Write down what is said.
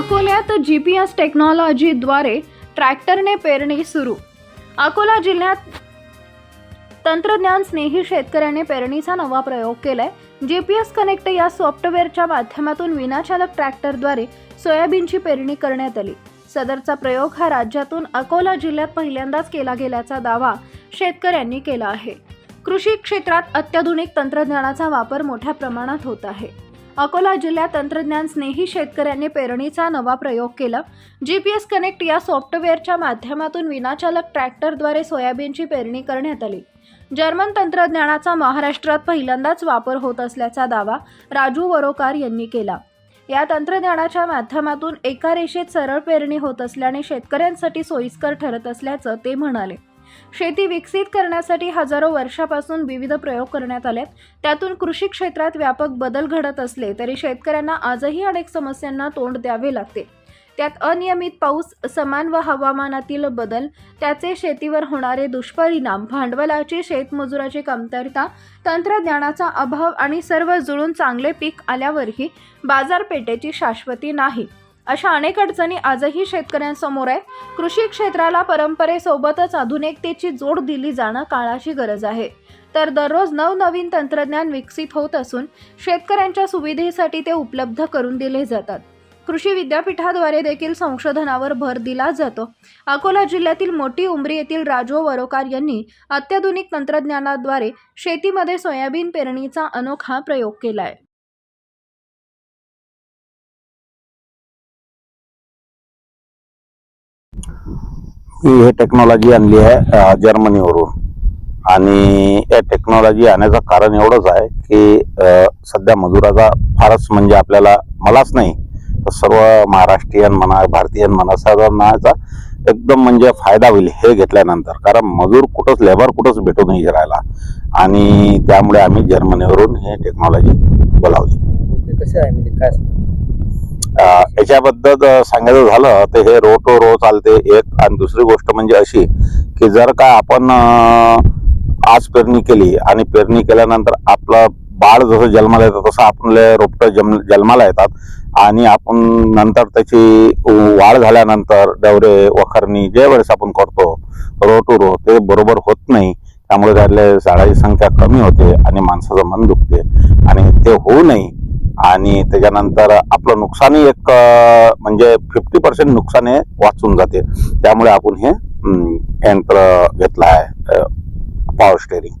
अकोल्यात G P S टेक्नॉलॉजीद्वारे ट्रॅक्टरने पेरणी सुरू. अकोला जिल्ह्यात तंत्रज्ञान स्नेही शेतकऱ्याने पेरणीचा नवा प्रयोग केलाय. जी पी एस कनेक्ट या सॉफ्टवेअरच्या माध्यमातून विनाचालक ट्रॅक्टरद्वारे सोयाबीनची पेरणी करण्यात आली. सदरचा प्रयोग हा राज्यातून अकोला जिल्ह्यात पहिल्यांदाच केला गेल्याचा दावा शेतकऱ्यांनी केला आहे. कृषी क्षेत्रात अत्याधुनिक तंत्रज्ञानाचा वापर मोठ्या प्रमाणात होत आहे. अकोला जिल्ह्यात तंत्रज्ञान स्नेही शेतकऱ्यांनी पेरणीचा नवा प्रयोग केला. जी पी एस कनेक्ट या सॉफ्टवेअरच्या माध्यमातून विनाचालक ट्रॅक्टरद्वारे सोयाबीनची पेरणी करण्यात आली. जर्मन तंत्रज्ञानाचा महाराष्ट्रात पहिल्यांदाच वापर होत असल्याचा दावा राजू वरोकार यांनी केला. या तंत्रज्ञानाच्या माध्यमातून एका रेषेत सरळ पेरणी होत असल्याने शेतकऱ्यांसाठी सोयीस्कर ठरत असल्याचं ते म्हणाले. शेती विकसित करण्यासाठी हजारो वर्षापासून विविध प्रयोग करण्यात आले त्यातून कृषी क्षेत्रात व्यापक बदल घडत असले तरी शेतकऱ्यांना आजही अनेक समस्यांना तोंड द्यावे लागते. त्यात अनियमित पाऊस समान व हवामानातील बदल त्याचे शेतीवर होणारे दुष्परिणाम भांडवलाची शेतमजुराची कमतरता तंत्रज्ञानाचा अभाव आणि सर्व जुळून चांगले पीक आल्यावरही बाजारपेठेची शाश्वती नाही. अशा अनेक अडचणी आजही शेतकऱ्यांसमोर आहे कृषी क्षेत्राला परंपरेसोबतच आधुनिकतेची जोड दिली जाणं काळाची गरज आहे. तर दररोज नवनवीन तंत्रज्ञान विकसित होत असून शेतकऱ्यांच्या सुविधेसाठी ते उपलब्ध करून दिले जातात. कृषी विद्यापीठाद्वारे देखील संशोधनावर भर दिला जातो. अकोला जिल्ह्यातील मोठी उमरी येथील राजो वरोकार यांनी अत्याधुनिक तंत्रज्ञानाद्वारे शेतीमध्ये सोयाबीन पेरणीचा अनोखा प्रयोग केला आहे ही हे टेक्नॉलॉजी आणली आहे जर्मनीवरून. आणि या टेक्नॉलॉजी आणण्याचं कारण एवढंच आहे की सध्या मजुराचा फारच म्हणजे आपल्याला मलाच नाही तर सर्व महाराष्ट्रीयन म्हणा भारतीयन म्हणा सर्वांनाचा एकदम म्हणजे फायदा होईल हे घेतल्यानंतर. कारण मजूर कुठंच लेबर कुठंच भेटू नाही राहिला. आणि त्यामुळे आम्ही जर्मनीवरून हे टेक्नॉलॉजी बोलावली. कसं आहे? म्हणजे काय याच्याबद्दल सांगायचं झालं तर हे रो टू रो चालते एक. आणि दुसरी गोष्ट म्हणजे अशी की जर का आपण आज पेरणी केली आणि पेरणी केल्यानंतर आपलं बाळ जसं जन्माला येतं तसं आपले रोपटं जम जन्माला येतात. आणि आपण नंतर त्याची वाढ झाल्यानंतर डवरे वखरणी ज्या वेळेस आपण करतो रो टू रो ते बरोबर होत नाही. त्यामुळे त्यातले झाडाची संख्या कमी होते आणि माणसाचं मन दुखते. आणि ते होऊ नये. आणि त्याच्यानंतर आपलं नुकसानही एक म्हणजे फिफ्टी पर्सेंट नुकसान हे वाचून जाते. त्यामुळे आपण हे यंत्र घेतलं आहे पॉवर स्टेरिंग